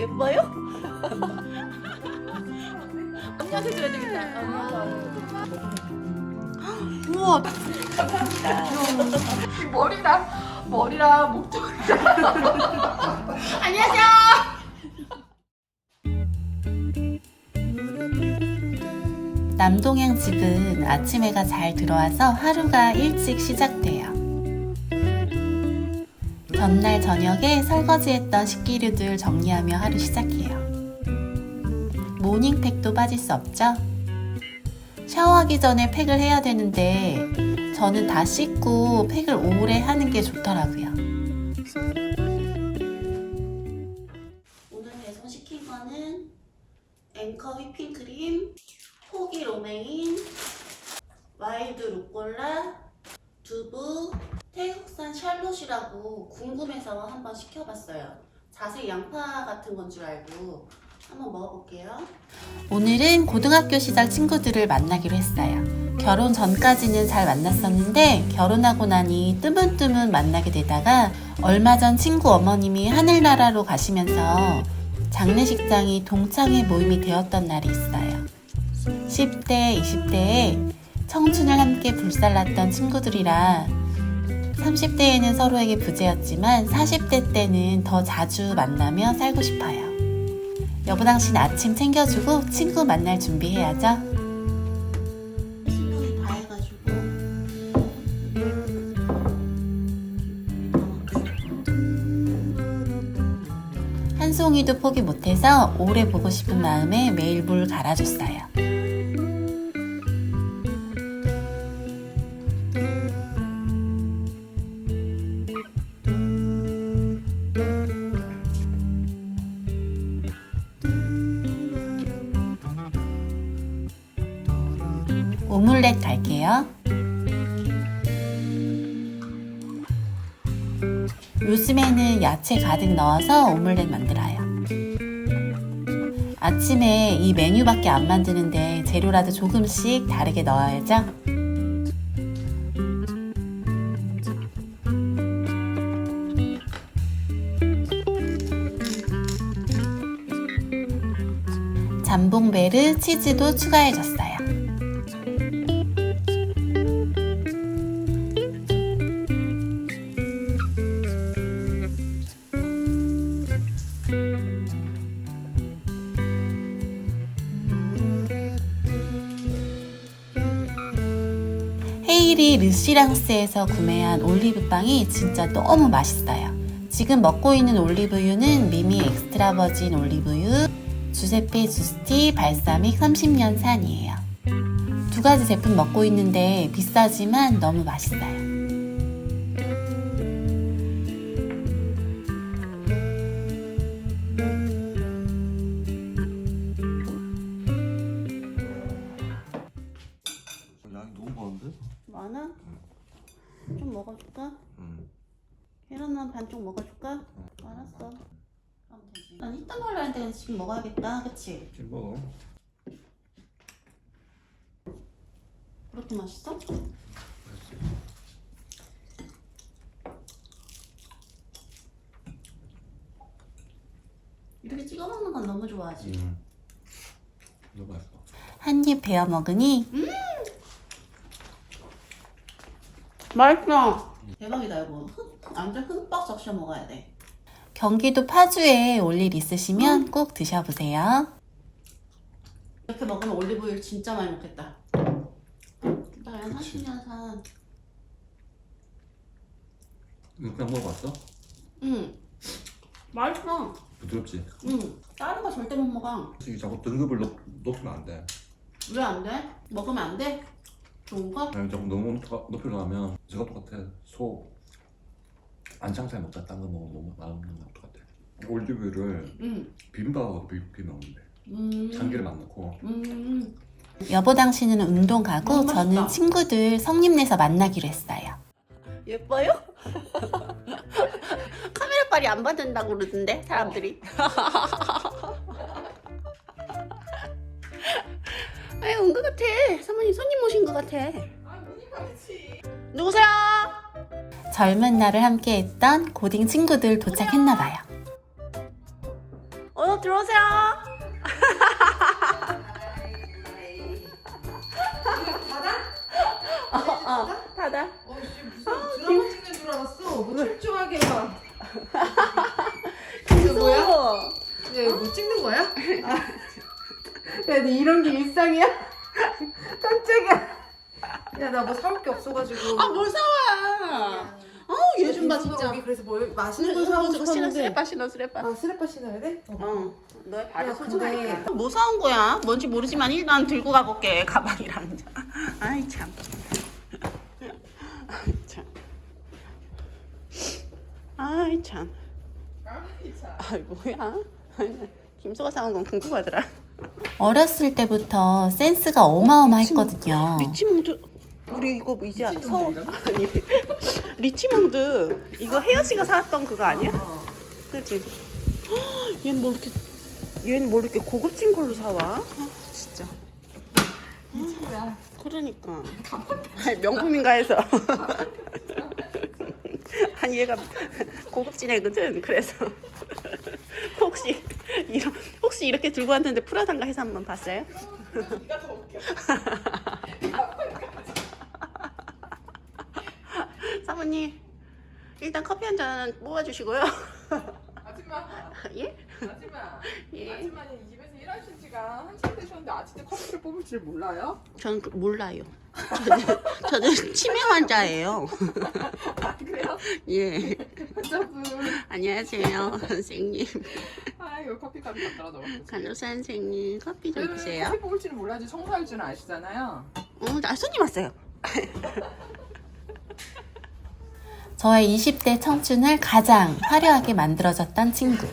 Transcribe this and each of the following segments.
예뻐요? 안녕하세요 해줘야 되겠다. 안녕하세요. 우와. 머리랑 머리랑 목젖이랑. 안녕하세요. 남동양 집은 아침 해가 잘 들어와서 하루가 일찍 시작돼요. 전날 저녁에 설거지했던 식기류들 정리하며 하루 시작해요. 모닝팩도 빠질 수 없죠? 샤워하기 전에 팩을 해야 되는데 저는 다 씻고 팩을 오래 하는 게 좋더라고요. 오늘 배송시킨 거는 앵커 휘핑크림, 포기 로메인, 와일드 루꼴라, 두부, 태국산 샬롯이라고 궁금해서 한번 시켜봤어요. 자세히 양파 같은 건 줄 알고 한번 먹어볼게요. 오늘은 고등학교 시절 친구들을 만나기로 했어요. 결혼 전까지는 잘 만났었는데 결혼하고 나니 뜨문뜨문 만나게 되다가 얼마 전 친구 어머님이 하늘나라로 가시면서 장례식장이 동창회 모임이 되었던 날이 있어요. 10대, 20대에 청춘을 함께 불살랐던 친구들이라 30대에는 서로에게 부재였지만 40대 때는 더 자주 만나며 살고 싶어요. 여부당신 아침 챙겨주고 친구 만날 준비해야죠. 친구이 다 해가지고 한 송이도 포기 못해서 오래 보고 싶은 마음에 매일 물 갈아줬어요. 요즘에는 야채 가득 넣어서 오믈렛 만들어요. 아침에 이 메뉴밖에 안 만드는데 재료라도 조금씩 다르게 넣어야죠. 잠봉베르 치즈도 추가해줬어요. 헤일이 르시랑스에서 구매한 올리브빵이 진짜 너무 맛있어요. 지금 먹고 있는 올리브유는 미미 엑스트라 버진 올리브유, 주세페 주스티 발사믹 30년 산이에요. 두 가지 제품 먹고 있는데 비싸지만 너무 맛있어요. 너무 많은데? 많아? 좀 먹어줄까? 응. 계란만 반쪽 먹어줄까? 알았어. 그럼 되지. 난 이따 먹으려 했는데 지금 먹어야겠다. 그치? 지금 먹어. 그렇게 맛있어? 이렇게 찍어 먹는 건 너무 좋아하지. 응. 너무 맛있어. 한 입 베어 먹으니 맛있어. 대박이다 이거. 흠- 완전 흠뻑 적셔 먹어야 돼. 경기도 파주에 올 일 있으시면 꼭 드셔보세요. 이렇게 먹으면 올리브유를 진짜 많이 먹겠다. 나한 30년 산. 그냥 먹어봤어? 응. 맛있어. 부드럽지? 응. 다른 거 절대 못 먹어. 이 자꾸 등급을 높, 높이면 안 돼. 왜 안 돼? 먹으면 안 돼? 좋은 거? 아니, 자꾸 너무 높- 높이로 하면 저거 똑같아. 소 안창살 먹다 딴 거 먹으면 너무 많은 거 똑같아. 올리브유를 응. 비빔밥하고 비, 비 먹는데 음. 참기름 안 넣고 음. 여보 당신은 운동 가고 너무 맛있다. 저는 친구들 성님네서 만나기로 했어요. 예뻐요? 카메라 빨이 안 받는다고 그러던데 사람들이. 아니 온것 같아. 사모님 손님 오신 것 같아. 누구세요? 젊은 날을 함께했던 고딩 친구들 도착했나 봐요. 어어 들어오세요. 어, 어, 닫아. 어, 씨, 무슨 드라마 찍는 줄 알았어. 뭐 철저하게 막. 이거 뭐야? 뭐야? 네, 뭐 찍는 거야? 야, 너 이런 게 일상이야? 야, 나 뭐 사올 게 없어가지고. 아, 뭘 사와? 어, 얘좀 봐, 진짜. 여기 그래서 뭐 맛있는 거 사고 신어, 싶었는데. 스레빠 신어, 스레빠. 아, 스레빠 신어야 돼? 어, 너의 발이 야. 근데- 뭐 사온 거야? 뭔지 모르지만 일단 들고 가볼게, 가방이랑. 아이, 참. 아이, 참. 아이, 참. 아이, 뭐야? 김소가 사온 건 궁금하더라. 어렸을 때부터 센스가 어마어마했거든요. 리치몽드 우리 이거 뭐 이제 서 아니 리치몽드 이거 혜연 씨가 사왔던 그거 아니야? 그렇지. 얘는 뭐 이렇게 얘는 뭐 이렇게 고급진 걸로 사와? 아, 진짜. 아, 그러니까 아니, 명품인가 해서 아니 얘가 고급진 애거든 그래서 혹시 이런 혹시 이렇게 들고 왔는데 프라단가 해서 한번 봤어요? 사모님 일단 커피 한잔 뽑아주시고요. 아줌마, 예? 아줌마, 예. 아줌마는 이 집에서 일하신 지가 한참 되셨는데 아직도 커피를 뽑을 줄 몰라요? 전 그- 몰라요. 저는, 저는 치매 환자예요. 아, 그래요? 예. 환자분. 안녕하세요, 선생님. 아이고, 커피값 갖다 넣었어. 간호사 선생님 커피 좀 주세요. 커피 뽑을 줄은 몰라야지 청소할 줄은 아시잖아요. 어, 나 손님 왔어요. 저의 20대 청춘을 가장 화려하게 만들어줬던 친구.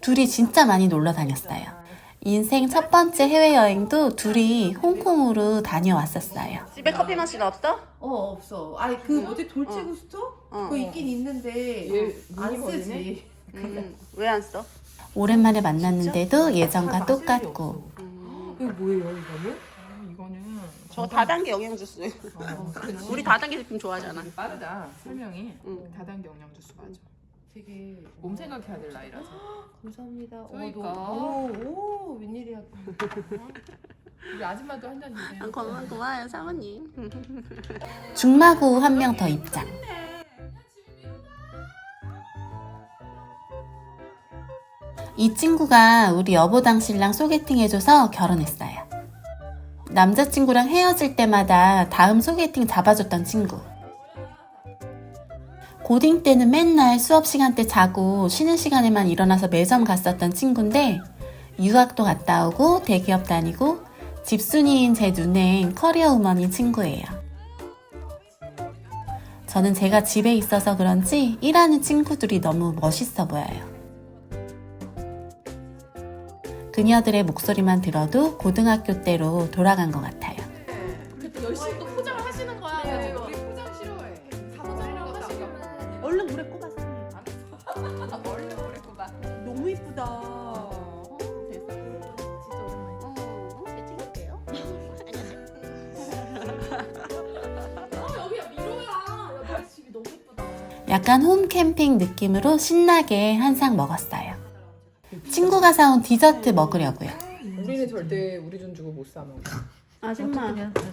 둘이 진짜 많이 놀러 다녔어요. 인생 첫 번째 해외여행도 둘이 홍콩으로 다녀왔었어요. 집에 커피 마시는 없어? 어, 없어. 아니, 그 뭐지? 돌체 구스토? 어. 그거 있긴 있는데 얘 안? 쓰지. 음, 왜 안 써? 오랜만에 만났는데도 예전과 똑같고 이거 뭐예요, 이거는? 저 다단계 영양 주 스. 어, 그치. 우리 다단계 제품 좋아하잖아. 빠르다. 설명이 응. 다단계 영양 주스 맞아. 되게 몸 생각해야 될 나이라서. 감사합니다. 그러니까. 어, 너, 오, 오, 웬일이야. 우리 아줌마도 한 잔 주세요. 아, 고마워, 고마워요, 사모님. 중마고 한명 더 입장. 이 친구가 우리 여보당 신랑 소개팅 해줘서 결혼했어요. 남자친구랑 헤어질 때마다 다음 소개팅 잡아줬던 친구. 고딩 때는 맨날 수업 시간 때 자고 쉬는 시간에만 일어나서 매점 갔었던 친구인데 유학도 갔다 오고 대기업 다니고 집순이인 제 눈엔 커리어 우먼인 친구예요. 저는 제가 집에 있어서 그런지 일하는 친구들이 너무 멋있어 보여요. 그녀들의 목소리만 들어도 고등학교 때로 돌아간 것 같아요. 그때 열심히 또 포장을 하시는 거야. 네, 우리 포장 싫어해. 포장이라고 하시면 얼른 물에 꼽아서. 아, 얼른 오래 꼽아. 너무 이쁘다. 어, 됐어. 진짜 오랜만에. 어, 제 찍을게요. 안녕하세요. 여기야 미로야. 여기 집이 너무 이쁘다. 약간 홈 캠핑 느낌으로 신나게 한 상 먹었어요. 친구가 사온 디저트 먹으려고요. 우리는 절대 우리 돈 주고 못 사 먹어. 아줌마,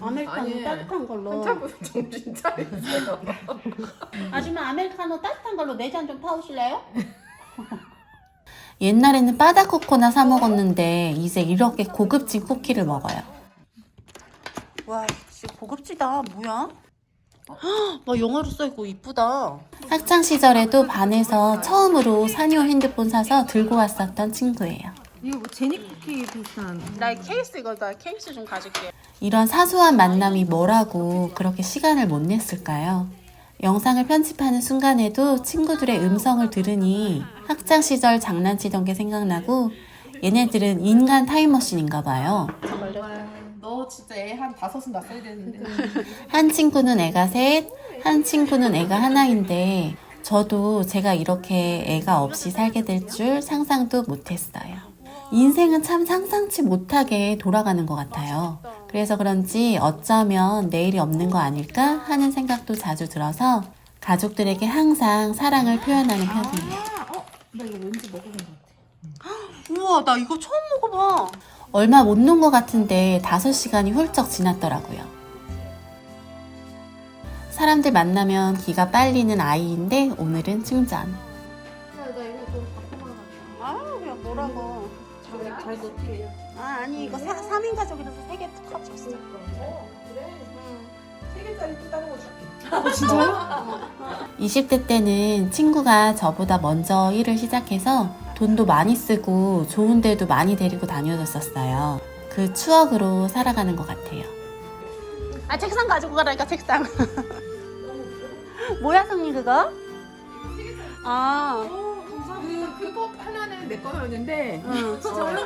아메리카노 아니, 따뜻한 걸로. 정신 차리세요. 아줌마 아메리카노 따뜻한 걸로 네 잔 좀 타오실래요? 옛날에는 바다코코나 사 먹었는데 이제 이렇게 고급진 쿠키를 먹어요. 와, 진짜 고급지다. 뭐야? 와, 영어로 써있고 이쁘다. 학창 시절에도 반에서 처음으로 사뇨 핸드폰 사서 들고 왔었던 친구예요. 이거 뭐 제니 쿠키 비슷한. 나 케이스 이거 나 케이스 좀 가질게. 이런 사소한 만남이 뭐라고 그렇게 시간을 못 냈을까요? 영상을 편집하는 순간에도 친구들의 음성을 들으니 학창 시절 장난치던 게 생각나고 얘네들은 인간 타임머신인가 봐요. 너 진짜 애 한 다섯은 낳아야 되는데. 한 친구는 애가 셋, 한 친구는 애가 하나인데 저도 제가 이렇게 애가 없이 살게 될 줄 상상도 못했어요. 인생은 참 상상치 못하게 돌아가는 것 같아요. 그래서 그런지 어쩌면 내일이 없는 거 아닐까 하는 생각도 자주 들어서 가족들에게 항상 사랑을 표현하는 편이에요. 나 이거 왠지 먹어본 것 같아. 우와 나 이거 처음 먹어봐. 얼마 못 논 것 같은데 5시간이 훌쩍 지났더라고요. 사람들 만나면 기가 빨리는 아이인데 오늘은 충전. 아 그냥 뭐라고. 잘. 아 아니 이거 사, 3인 가족이라서 3개 컵 줬어. 어, 그래. 응. 세 개짜리 또 다른 거 줄게. 어, 진짜요? 20대 때는 친구가 저보다 먼저 일을 시작해서 돈도 많이 쓰고 좋은 데도 많이 데리고 다녀줬었어요. 그 추억으로 살아가는 것 같아요. 아 책상 가지고 가라니까 책상. 뭐야 성님 그거? 아, 그, 그거 하나는 내 거였는데. 응.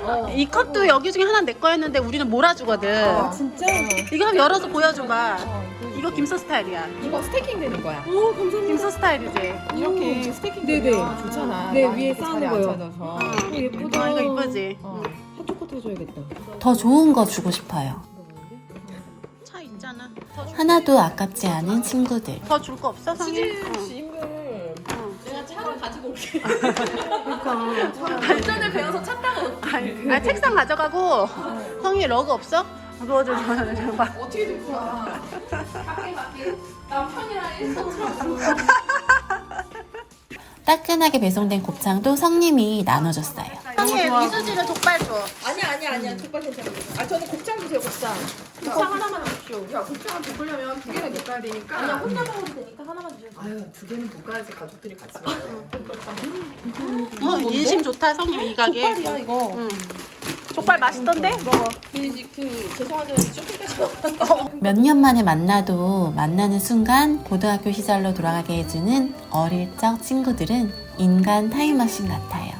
어. 이 컵도 여기 중에 하나 내 거였는데 우리는 몰아주거든. 아, 진짜? 이거 한번 열어서 보여줘봐. 어, 이거, 김서 스타일이야. 이거 스테이킹 되는 거야. 오 감사합니다. 김서 스타일이지. 이렇게 스테이킹 네네. 되면 좋잖아. 네, 많이 위에 이렇게 쌓는 자리에 거요. 앉혀져서. 어. 예쁘다. 아, 이거 이쁘지. 어. 핫초코 해줘야겠다. 더 좋은 거 주고 싶어요. 차 있잖아. 하나도 아깝지 않은 친구들. 더 줄 거 없어 응. 올게. 그러니까. 발전을 배워서 차 타고 아니, 아 책상 가져가고 성이 러그 없어? 그거 좀 줘봐. 어떻게 들고 와. 밖에 밖에 남편이랑 일석으로 따끈하게 배송된 곱창도 성님이 나눠줬어요. 성님 이수지를 족발 줘. 아니야 아니야 아니야. 족발 괜찮아. 아 저는 곱창 주세요 곱창. 곱창 하나만 주십시오. 야 곱창을 볶으려면 두 개는 볶아야 되니까. 아니야 혼자 먹어도 되니까 하나만 주세요. 아유 두 개는 볶아야지 가족들이 같이 먹어. 어 인심 좋다 성님 이 가게. 족발이야 이거. 응. 족발 맛있던데? 먹어. 그, 그 죄송한데 쇼핑까지 몇년 만에 만나도 만나는 순간 고등학교 시절로 돌아가게 해주는 어릴 적 친구들은 인간 타임머신 같아요.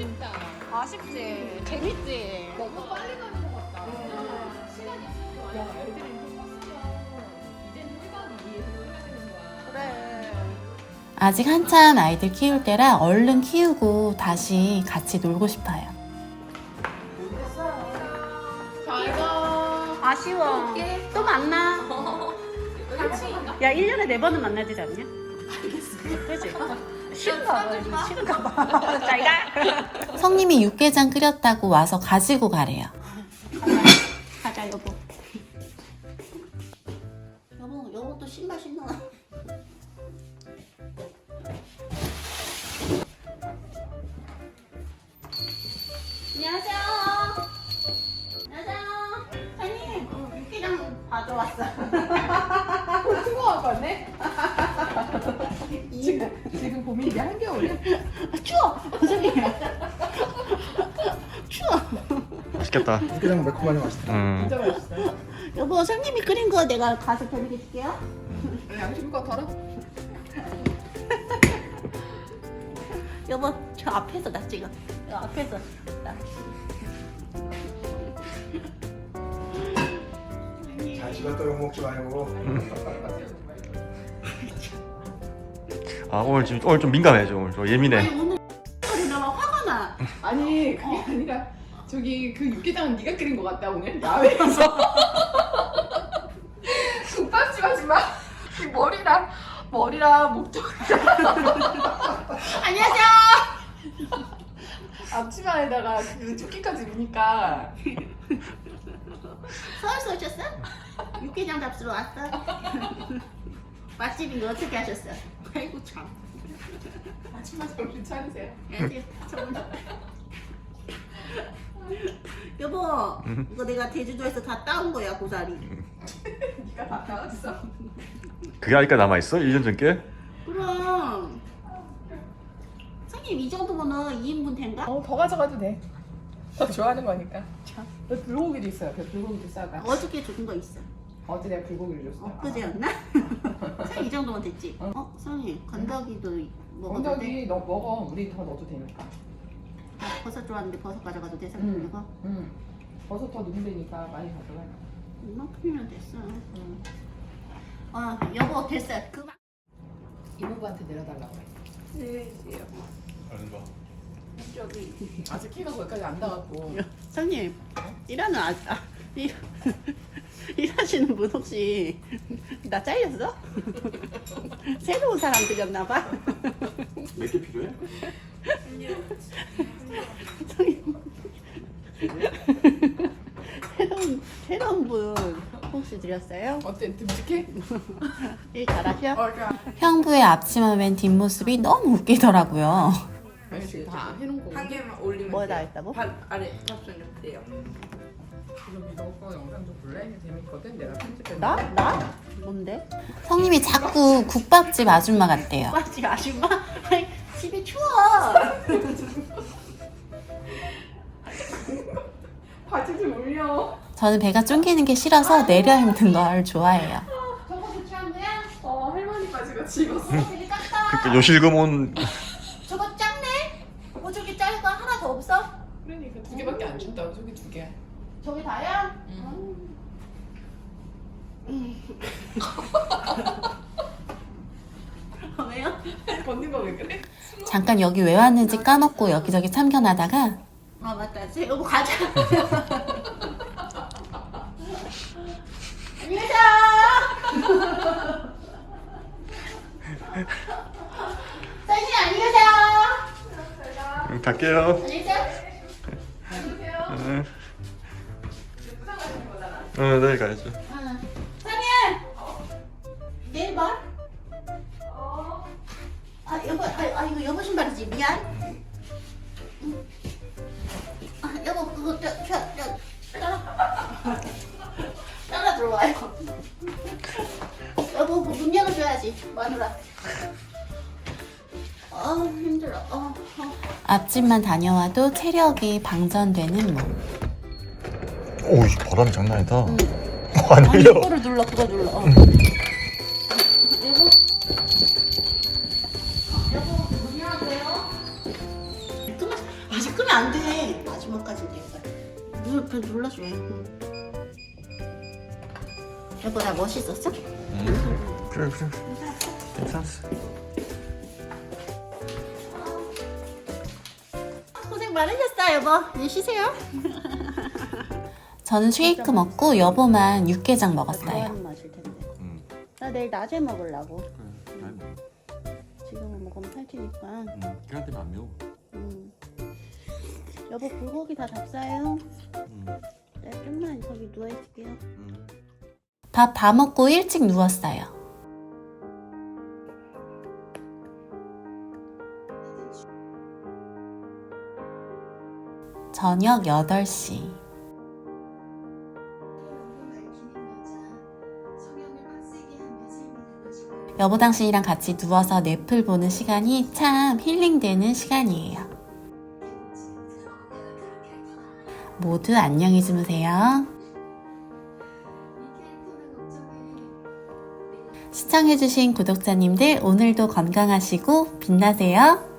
아쉽다. 아쉽지. 재밌지. 너무 빨리 가는 것 같다 시간이 야 애들이 이제는 일반이 이해를 해야 되는 거야 그래. 아직 한참 아이들 키울 때라 얼른 키우고 다시 같이 놀고 싶어요. 잘 가 아쉬워. 또 만나. 야 1년에 4번은 만나야 되지 않냐? 그지? 싫은가 봐. 이거 싫은가 봐. 잘 가. 성님이 육개장 끓였다고 와서 가지고 가래요. 가자 여보. 여보 여보 또 신발 신어. 맛있겠다. 육개장 매콤하니 맛있다. 음. 진짜 맛있어 여보 선생님이 끓인 거 내가 가서 변하게 줄게요. 양심껏 덜어 여보 저 앞에서 나 찍어. 저 앞에서 나. 잘 식었다 욕 먹지 말고. 아 오늘 지금 오늘 좀 민감해져 오늘 좀 예민해. 아니 오늘 화가 나. 아니 그게 아니라 저기 그 육개장은 네가 끓인 것 같다 오늘 야외에서 국밥집 하지 마 이 머리랑 머리랑 목도리랑 안녕하세요. 앞치마에다가 그 조끼까지 입으니까 서울서 오셨어? 육개장 잡수러 왔어? 맛집인 거 어떻게 하셨어? 아이고 참. 아침마 정신 차리세요 안녕하세요. 저분. 여보, 이거 내가 제주도에서 다 따온 거야 고사리. 네가 다 나왔어 그게 아직까지 남아 있어? 1년 전 게? 그럼. 선생님 이 정도면은 2인분 된가? 어 더 가져가도 돼 더 좋아하는 거니까 너 불고기도 있어요 그 불고기도 싸가 어저께 준 거 있어. 어제 내가 불고기를 줬어 엊그제였나? 선생님 이 정도면 됐지? 응. 어, 선생님 건더기도 먹어도 돼? 건더기 너 먹어 우리 더 넣어도 되니까 아, 버섯 좋아하는데 버섯 가져가도 돼? 응. 선생님 이거? 응 버섯 더 넣으면 되니까 많이 가져가 이만큼이면 됐어. 응. 어, 여보 됐어. 그만. 이모부한테 내려달라고 해 네, 아는 거. 저기 아직 키가 거기까지 안 닿았고 선생님 일하는 아, 아 일, 일하시는 분 혹시 나 잘렸어? 새로운 사람 들였나 봐. 몇 개 필요해? 새로운 새로운 분 혹시 드렸어요? 어때 듬직해? 일 잘하셔? 어, 형부의 앞치마 맨 뒷모습이 너무 웃기더라고요. 아니 지금 다 해놓은 거. 한 개만 올리면 뭐다 돼요. 했다고? 발 아래 탑승 돼요. 그럼 이거 거 영상 좀 볼래? 이거 재밌거든. 내가 편집해. 나? 나? 뭔데? 형님이 자꾸 국밥집 아줌마 같대요. 빠지 아줌마? 집이 추워. 바지 좀 올려. 저는 배가 쫑기는 게 싫어서 내려 힘든 걸 좋아해요. 저거 교체한 거야? 어 할머니 바지가 집었어. 되게 작다. 그 요실금 온 저거 작네? 어 저기 짧아 하나 더 없어? 그러니까 두 개밖에 안 준다고 저기 두 개. 저기 다야? 음. 왜요? 벗는 거 왜 그래? 잠깐 여기 왜 왔는지 까먹고 여기저기 참견하다가 아 맞다. 저 여보 가자. 안녕히 계세요. 선생님 안녕히 계세요. 갈게요. 안녕히 계세요. 응. 응, 내일 가야죠. 아 힘들어. 어, 어. 앞집만 다녀와도 체력이 방전되는 몸. 오, 이 바람이 장난 아니다. 안 아니 흘려. 이거를 눌러 그거 눌러. 어. 여보. 여보 문 열어줘요. 끄면 아직 끄면 안 돼. 마지막까지 될 거야. 눌 그냥 눌러줘. 응. 여보 나 멋있었어? 응. 그래, 그래. 괜찮았어. 많으셨어요 여보. 이제 쉬세요. 저는 쉐이크 먹고 여보만 육개장 먹었어요. 좋아하는 맛일 텐데. 응. 나 내일 낮에 먹으려고. 그래, 잘 먹어. 지금은 먹으면 살찌니까. 응. 계란 때문에 안 매워. 음. 여보 불고기 다 잡사요. 응. 네, 좀만 저기 누워 있을게요. 응. 밥다 먹고 일찍 누웠어요. 저녁 8시. 여보 당신이랑 같이 누워서 넷플 보는 시간이 참 힐링되는 시간이에요. 모두 안녕히 주무세요. 시청해주신 구독자님들 오늘도 건강하시고 빛나세요.